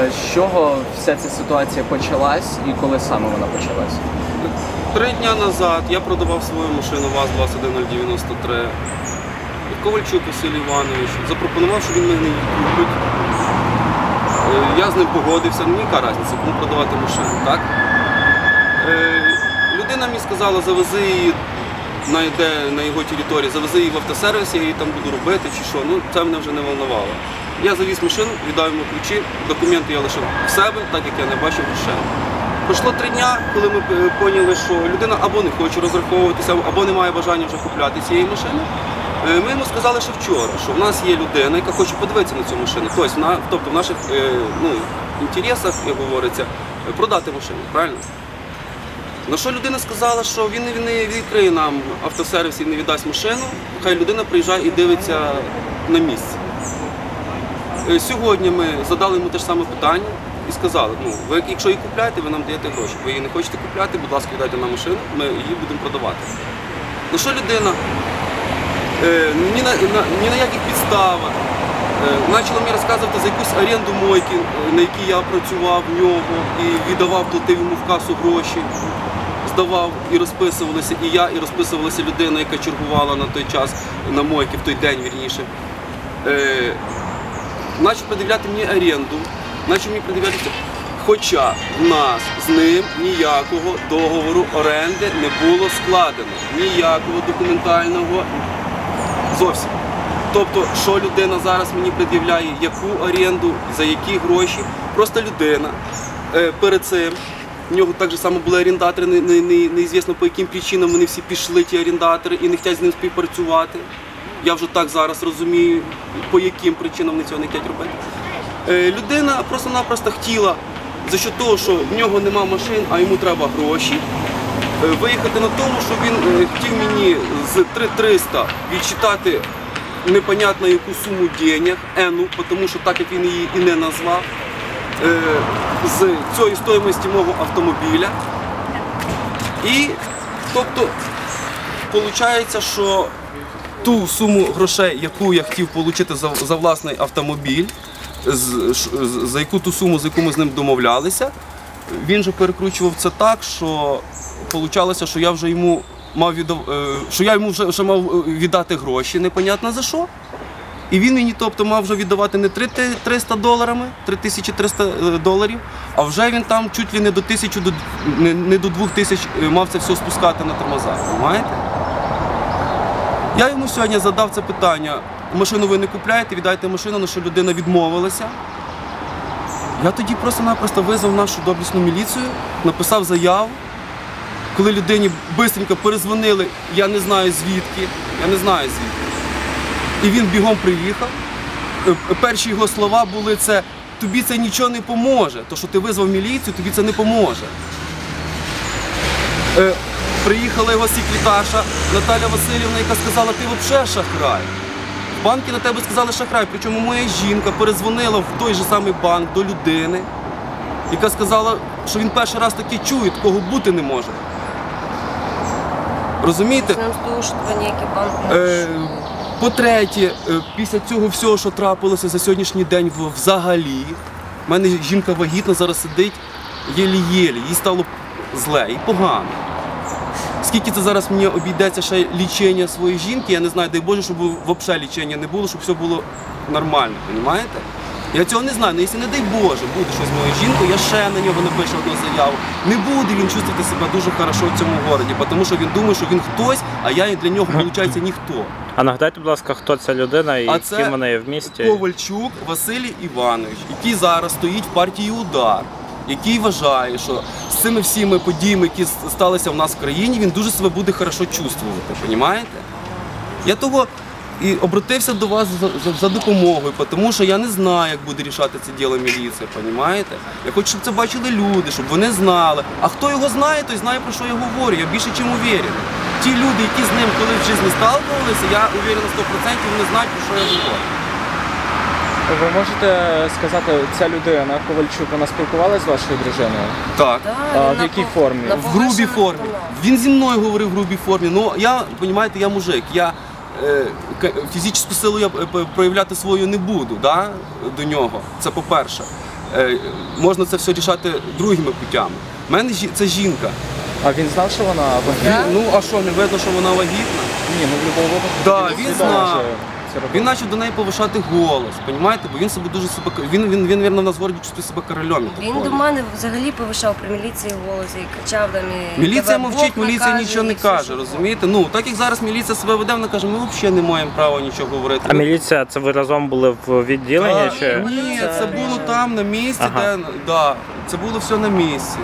Е, З чого вся ця ситуація почалась і коли саме вона почалась? Три дня назад я продавав свою машину ВАЗ-21093. Ковальчук Василь Іванович запропонував, що він мене її купить. Е, Я з ним погодився, ну яка різниця, кому продавати машину, так? Е, Людина мені сказала, завези її на, на його території, завези її в автосервіс, я її там буду робити чи що. Ну, це мене вже не волнувало. Я завіз машину, віддав йому ключі, документи я лишив в себе, так як я не бачив грошей. Пройшло три дня, коли ми е, поняли, що людина або не хоче розраховуватися, або не має бажання вже купляти цієї машини. Е, Ми йому сказали, що вчора, що в нас є людина, яка хоче подивитися на цю машину. Тобто, тобто в наших е, ну, інтересах, як говориться, продати машину, правильно? На що людина сказала, що він не- відкриє нам автосервіс і не віддасть машину, хай людина приїжджає і дивиться на місці. Е, Сьогодні ми задали йому те ж саме питання і сказали, ну, ви якщо її купляєте, ви нам даєте гроші. Ви її не хочете купляти, будь ласка, віддайте нам машину, ми її будемо продавати. На що людина е, ні, на, ні на яких підставах е, почала мені розказувати за якусь оренду мойки, на якій я працював в нього і віддавав, платив йому в касу гроші. Здавав і розписувалися і я, і розписувалася людина, яка чергувала на той час на мойки, в той день вірніше. Е, почав пред'являти мені оренду, почав мені пред'являти. Хоча в нас з ним ніякого договору оренди не було складено, ніякого документального зовсім. Тобто, що людина зараз мені пред'являє, яку оренду, за які гроші. Просто людина е, перед цим. В нього так само були орендатори, не, не, не, неізвісно по яким причинам вони всі пішли, ті орендатори, і не хочуть з ним співпрацювати. Я вже так зараз розумію, по яким причинам вони цього не хочуть робити. Е, людина просто-напросто хотіла за що того, що в нього нема машин, а йому треба гроші. е, Виїхати на тому, що він е, хотів мені з 3300 відчитати непонятно яку суму денег, ену, тому що так як він її і не назвав, з цієї стоїмості мого автомобіля. І тобто, виходить, що ту суму грошей, яку я хотів отримати за, власний автомобіль, за яку ту суму, за яку ми з ним домовлялися, він же перекручував це так, що виходило, що я вже йому мав е, е, віддати гроші, непонятно за що. І він мені тобто мав вже віддавати не 300 доларами, 3300 е, доларів, а вже він там чуть ли не до тисячі, не, до двох тисяч е, мав це все спускати на тормоза. Розумієте? Я йому сьогодні задав це питання. Машину ви не купляєте, віддайте машину, на що людина відмовилася. Я тоді просто-напросто визвав нашу доблісну міліцію, написав заяву. Коли людині швидко перезвонили, я не знаю звідки, я не знаю звідки. І він бігом приїхав. Е, Перші його слова були це тобі це нічого не поможе. То, що ти визвав міліцію, тобі це не поможе. Е, приїхала його секретарша Наталя Васильівна, яка сказала, ти взагалі шахрай. В банки на тебе сказали шахрай. Причому моя жінка перезвонила в той же самий банк до людини, яка сказала, що він перший раз таке чує, такого бути не може. Розумієте? Е. По-третє, е, після цього всього, що трапилося за сьогоднішній день взагалі, в мене жінка вагітна зараз сидить єлі-єлі, їй стало зле і погано. Скільки це зараз мені обійдеться ще лічення своєї жінки, я не знаю, дай Боже, щоб взагалі лічення не було, щоб все було нормально, розумієте? Я цього не знаю, але якщо не дай Боже, буде щось з моєю жінкою, я ще на нього напишу одну заяву. Не буде він чувствувати себе дуже хорошо в цьому городі, тому що він думає, що він хтось, а я для нього, виходить, ніхто. А нагадайте, будь ласка, хто ця людина і А ким вона є в місті? Ковальчук Василій Іванович, який зараз стоїть в партії Удар, який вважає, що з цими всіми подіями, які сталися в нас в країні, він дуже себе буде хорошо чувствувати. Понімаєте? Я того і обратився до вас за, за, за допомогою, тому що я не знаю, як буде рішати це діло міліція, понімаєте? Я хочу, щоб це бачили люди, щоб вони знали. А хто його знає, той знає, про що я говорю. Я більше чим уверений. Ті люди, які з ним колись в житті сталкувалися, я уверен на 100%, вони знають, про що я говорю. Ви можете сказати, ця людина Ковальчук, вона спілкувалася з вашою дружиною? Так. А в якій формі? В грубій формі. Він зі мною говорив в грубій формі. Ну я, розумієте, я мужик. Я фізичну силу я е, проявляти свою не буду да, до нього. Це по-перше. е, можна це все рішати другими путями. У мене це жінка. А він знав, що вона вагітна? Ну а що, не видно, що вона вагітна? Ні, ну в будь-якому випадку. Да, він знав. Це робив. Він почав до неї повишати голос, понімаєте? Бо він себе дуже себе він, він, він, він, в нас в городі чувствує себе королем. Він до мене взагалі повишав при міліції голос і кричав там і Міліція тебе мовчить, Бог міліція накаже, нічого не і все, каже, що розумієте? Ну, так як зараз міліція себе веде, вона каже, ми взагалі не маємо права нічого говорити. А міліція, це ви разом були в відділенні? Чи... Ні, Це це було там на місці, Ага. де да, це було все на місці.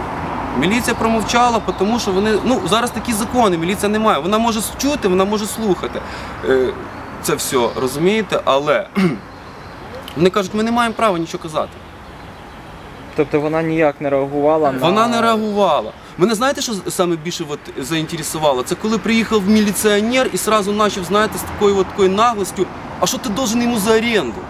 Міліція промовчала, тому що вони. Ну, зараз такі закони, міліція не має. Вона може чути, вона може слухати. Е, це все, розумієте? Але вони кажуть, ми не маємо права нічого казати. Тобто вона ніяк не реагувала на... Вона не реагувала. Мене знаєте, що саме більше от, заінтересувало? Це коли приїхав міліціонер і сразу почав, знаєте, з такою от, такою наглостю, а що ти должен йому за оренду?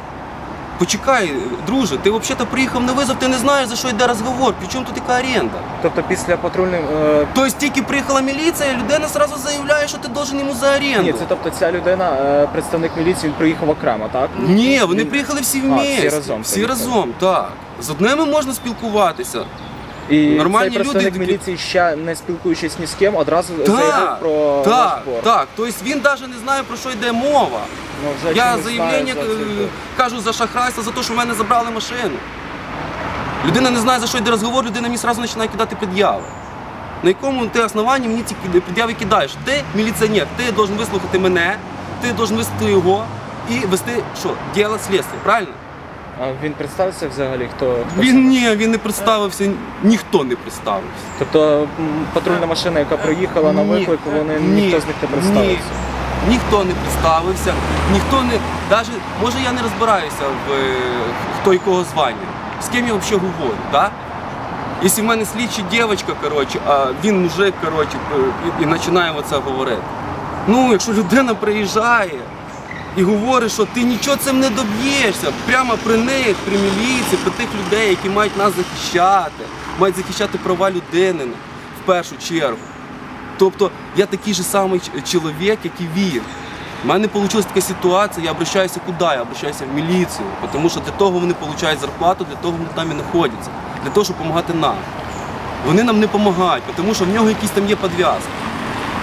Почекай, друже, ти взагалі приїхав на визов, ти не знаєш, за що йде розговор, при чому тут така оренда? Тобто після патрульної... Е... Тобто тільки приїхала міліція, людина одразу заявляє, що ти должен йому за оренду. Ні, це тобто ця людина, е, представник міліції, він приїхав окремо, так? Ні, вони Він- приїхали всі А, вместе. всі разом Всі приїхали. разом, так. З одними можна спілкуватися. І Нормальні цей люди представник такі- міліції ще не спілкуючись ні з ким, одразу заявив про так, борг. так. Тобто він навіть не знає, про що йде мова. Ну, вже Я чомусь заявлення знаю за е, кажу за шахрайство, за те, що в мене забрали машину. Людина не знає, за що йде розговор, людина мені одразу починає кидати під'яви. На якому ти основанні мені ці під'яви кидаєш? Ти міліціонер, ти должен вислухати мене, ти должен вести його і вести що? Діло слідство, правильно? А він представився взагалі, хто? хто? Він ні, він не представився, ніхто не представився. Тобто м, патрульна машина, яка приїхала на Ні, виклик, вони ні, ніхто з них не представився. Ні, ніхто не представився, ніхто не. Даже, може я не розбираюся в е, хто якого звання. З ким я взагалі говорю, так? Якщо в мене слідча дівчинка, коротше, а він мужик, коротше, і, і починає оце говорити. Ну, якщо людина приїжджає і говорить, що ти нічого цим не доб'єшся, прямо при них, при міліції, при тих людей, які мають нас захищати, мають захищати права людини в першу чергу. Тобто я такий же самий чоловік, як і він. У мене вийшла така ситуація, я обращаюся куди? Я обращаюся в міліцію, тому що для того вони отримують зарплату, для того вони там і знаходяться, для того, щоб допомагати нам. Вони нам не допомагають, тому що в нього якісь там є підв'язки.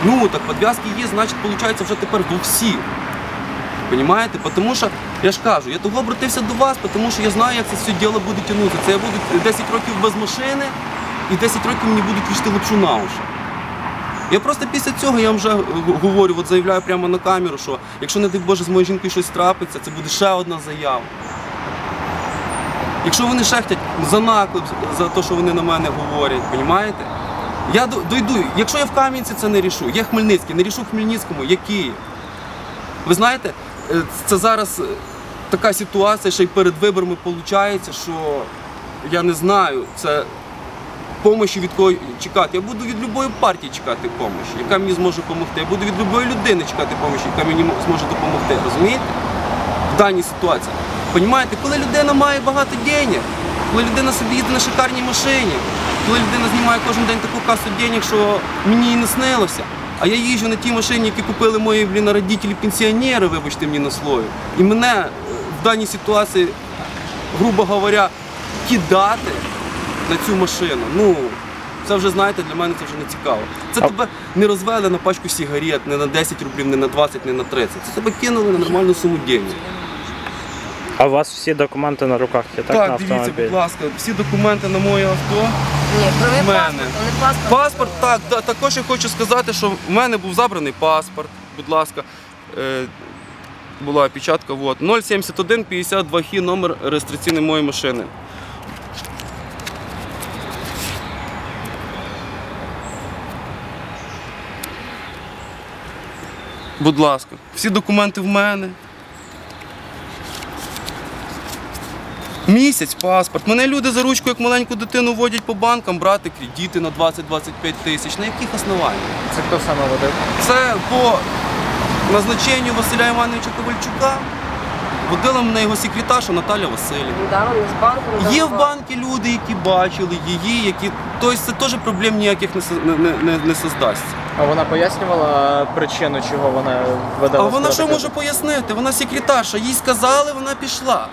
Ну так підв'язки є, значить, виходить вже тепер до всіх. Понімаєте? Тому що я ж кажу, я того обратився до вас, тому що я знаю, як це все діло буде тягнутися. Це я буду 10 років без машини і 10 років мені будуть вішти лапшу на уші. Я просто після цього я вам вже говорю, от заявляю прямо на камеру, що якщо, не дай Боже, з моєю жінкою щось трапиться, це буде ще одна заява. Якщо вони шехтять за наклеп, за те, що вони на мене говорять, розумієте? Я дойду, якщо я в Кам'янці це не рішу, я Хмельницький, не рішу в Хмельницькому, я Київ. Ви знаєте, це зараз е, така ситуація, ще й перед виборами виходить, що я не знаю, це помощі від кого чекати. Я буду від будь-якої партії чекати помощі, яка мені зможе допомогти. Я буду від будь-якої людини чекати помощі, яка мені зможе допомогти. Розумієте? В даній ситуації. Понімаєте, коли людина має багато денег, коли людина собі їде на шикарній машині, коли людина знімає кожен день таку касу денег, що мені і не снилося. А я їжджу на тій машині, які купили мої блін, родителі пенсіонери, вибачте мені на слові. І мене е, в даній ситуації, грубо говоря, кидати на цю машину. Ну, це вже знаєте, для мене це вже не цікаво. Це А- тебе не розвели на пачку сигарет, не на 10 рублів, не на 20, не на 30. Це тебе кинули на нормальну суму денег. А у вас всі документи на руках є, так, на Так, дивіться, автомобіль? будь ласка, всі документи на моє авто. Ні, В мене. паспорта, не паспорт. Паспорт, так, да, також я хочу сказати, що в мене був забраний паспорт, будь ласка. Е, була печатка, от, 071 52 хі номер реєстраційної моєї машини. Будь ласка, всі документи в мене. Місяць паспорт. Мене люди за ручку, як маленьку дитину, водять по банкам брати кредити на 20-25 тисяч. На яких основаннях? Це хто саме водив? Це по назначенню Василя Івановича Ковальчука. Водила мене його секретарша Наталя Васильівна. Да, вони з банком. Є в да, банки люди, які бачили її, які. Тобто це теж проблем ніяких не, не, не, не создасться. А вона пояснювала причину, чого вона видала. А вона що може пояснити? Вона секретарша, їй сказали, вона пішла.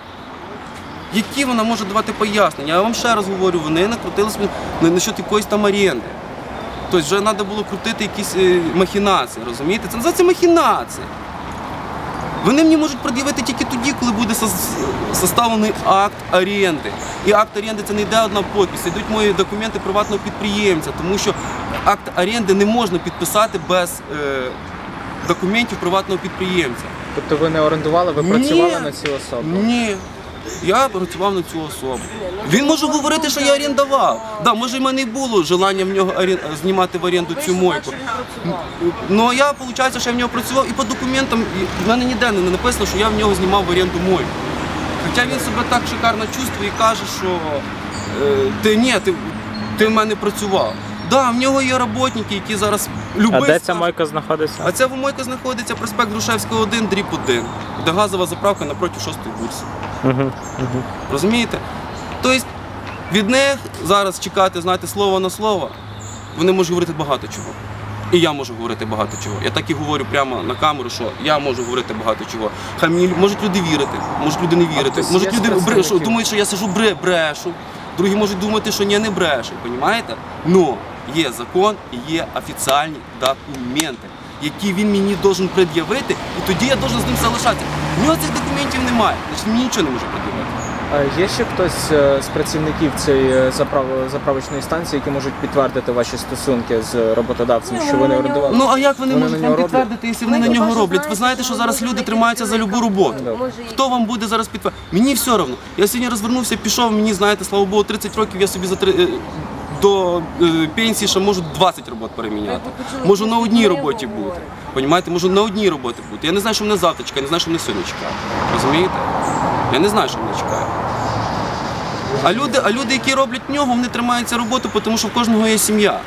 Які вона може давати пояснення? Я вам ще раз говорю, вони накрутилися на насчет якоїсь там оренди. Тобто вже треба було крутити якісь е, махінації, розумієте? Це називається махінації. Вони мені можуть пред'явити тільки тоді, коли буде составлений акт оренди. І акт оренди це не йде одна підпис, йдуть мої документи приватного підприємця, тому що акт оренди не можна підписати без е, документів приватного підприємця. Тобто ви не орендували, ви Ні. працювали на цю особу? Ні. Я працював на цю особу. Він може говорити, що я орендував. Да, може, в мене і було желання в нього орен- знімати в оренду цю мойку. Ну я виходить, що я в нього працював і по документам і в мене ніде не написано, що я в нього знімав в оренду мойку. Хоча він себе так шикарно чувствує і каже, що е, ти ні, ти, ти в мене працював. Да, в нього є роботники, які зараз любий А де ця скаже- мойка знаходиться? а ця вимойка знаходиться проспект Грушевського 1, дріб 1, де газова заправка напроти 6-ї бурси. Угу, угу. Розумієте? Тобто від них зараз чекати, знаєте, слово на слово, вони можуть говорити багато чого. І я можу говорити багато чого. Я так і говорю прямо на камеру, що я можу говорити багато чого. Хай мені можуть люди вірити, можуть люди не вірити. хтось Можуть люди брешу, представників? думають, що я сижу бре, брешу. Другі можуть думати, що ні, не брешу, розумієте? Но є закон і є офіціальні документи, які він мені должен пред'явити, і тоді я должен з ним залишатися. У нього цих документів немає, значить мені нічого не може пред'явити. Є ще хтось е, з працівників цієї е, заправ... заправочної станції, які можуть підтвердити ваші стосунки з роботодавцем, що ви вони не орендували? Ну а як вони, Вони можуть на вам нього роблять? підтвердити, якщо вони на Ну, нього роблять? Ви знаєте, що зараз люди тримаються за любу роботу. і- Хто вам буде зараз підтвердити? Мені все одно. Я сьогодні розвернувся, пішов, мені знаєте, слава Богу, 30 років я собі за три. е, До е, пенсії ще можу 20 робот переміняти. Можу на одній роботі бути. Понімаєте, можу на одній роботі бути. Я не знаю, що мене завтра чекає, не знаю, що мене сьогодні чекає. Розумієте? Я не знаю, що мене чекає. А люди, а люди, які роблять нього, вони тримаються роботи, тому що в кожного є сім'я.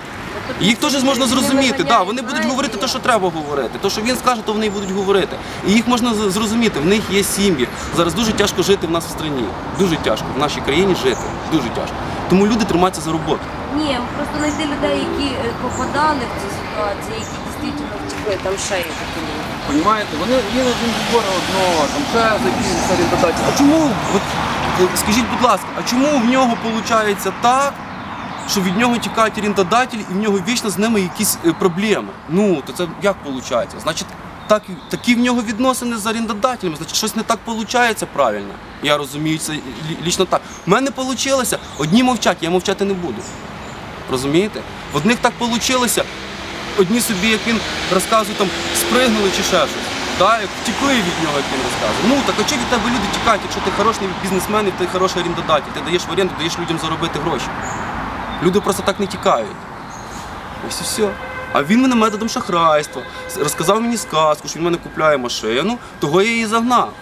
Їх теж можна зрозуміти. Да, вони будуть говорити те, що треба говорити. То, що він скаже, то вони і будуть говорити. І їх можна зрозуміти. В них є сім'ї. Зараз дуже тяжко жити в нас в країні. Дуже тяжко в нашій країні жити. Дуже тяжко. Тому люди тримаються за роботу. Ні, просто знайти людей, які е, попадали в цю ситуацію, які дійсно втекли, там ще є такі. Понімаєте? Вони є один збор одного, там ще за якісь. А чому, от, е, скажіть, будь ласка, а чому в нього виходить так, що від нього тікають орендодателі і в нього вічно з ними якісь е, проблеми? Ну, то це як виходить? Значить, так, такі в нього відносини з орендодателями, значить, щось не так виходить правильно. Я розумію це лі- лічно так. У мене вийшло, одні мовчать, я мовчати не буду. Розумієте? В одних так вийшло, одні собі, як він розказує, там спригнули чи ще щось. Да, як втекли від нього, як він розказує. Ну так а чого від тебе люди тікають, якщо ти хороший бізнесмен і ти хороший орендодатель, ти даєш в оренду, даєш людям заробити гроші. Люди просто так не тікають. Ось і все. А він мене методом шахрайства розказав мені сказку, що він мене купляє машину, того я її загнав.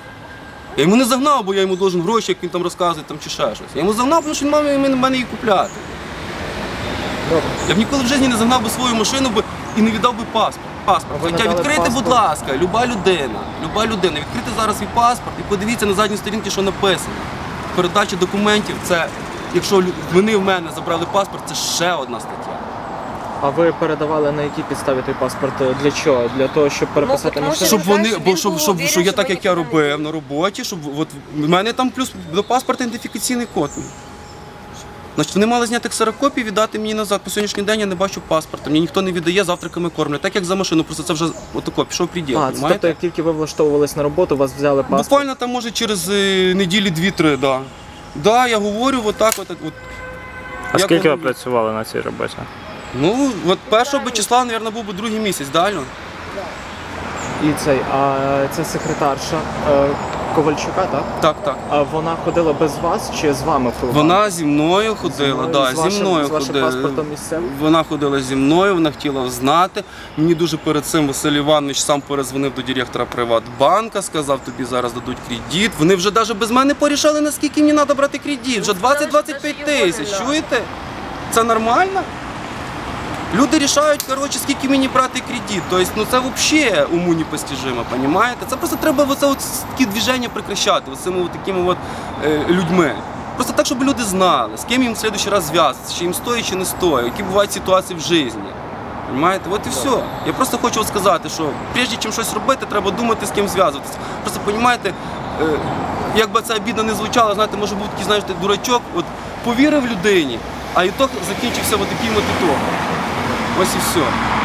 Я йому не загнав, бо я йому должен гроші, як він там розказує, там, чи ще щось. Я йому загнав, тому що він мав мене її купляти. Добре. Я б ніколи в житті не загнав би свою машину би і не віддав би паспорт. Паспорт. А ви Хоча надали відкрийте, будь паспорт? ласка, люба людина, люба людина, відкрийте зараз свій паспорт і подивіться на задній сторінці, що написано. Передача документів це, якщо лю- вони в мене забрали паспорт, це ще одна стаття. А ви передавали на якій підставі той паспорт? Для чого? Для того, щоб переписати тому що машину? Щоб вони, що бо він щоб, був щоб, уверен, що я що так ви як я ніколи не робив на роботі, щоб от в мене там плюс до паспорта ідентифікаційний код. Значить, вони мали зняти ксерокопію віддати мені назад. По сьогоднішній день я не бачу паспорта. Мені ніхто не віддає, завтраками кормлять. Так як за машину, просто це вже отако, пішов приділ. А, це, тобто, як тільки ви влаштовувались на роботу, вас взяли паспорт. Буквально там може через е, неділі дві-три, да. Да, я говорю, отак, от, от. А Як скільки ви працювали на цій роботі? Ну, от першого би числа, мабуть, був би другий місяць, далі. І цей, а це секретарша е, Ковальчука, так? Так, так. А вона ходила без вас чи з вами? Вона зі мною ходила, мною, да, з зі вашим- мною з вашим ходила. паспортом місцевим? Вона ходила зі мною, вона хотіла знати. Мені дуже перед цим Василь Іванович сам перезвонив до директора Приватбанка, сказав, тобі зараз дадуть кредит. Вони вже навіть без мене порішали, наскільки мені треба брати кредит. Вже сказали, 20-25 тисяч. Чуєте? Це нормально? Люди рішають, коротше, скільки мені брати кредит. Тобто, ну це взагалі уму непостижимо, розумієте? Це просто треба оце от такі движення прекращати, оцими от такими от, е, людьми. Просто так, щоб люди знали, з ким їм в следующий раз зв'язатися, чи їм стоїть, чи не стоїть, які бувають ситуації в житті. Понимаєте? От і все. Я просто хочу от сказати, що прежде чим щось робити, треба думати, з ким зв'язуватися. Просто розумієте, е, як би це обідно не звучало, знаєте, може був такий, знаєте, дурачок, от повірив людині, а ітог закінчився от таким от ітогом. Ось і все.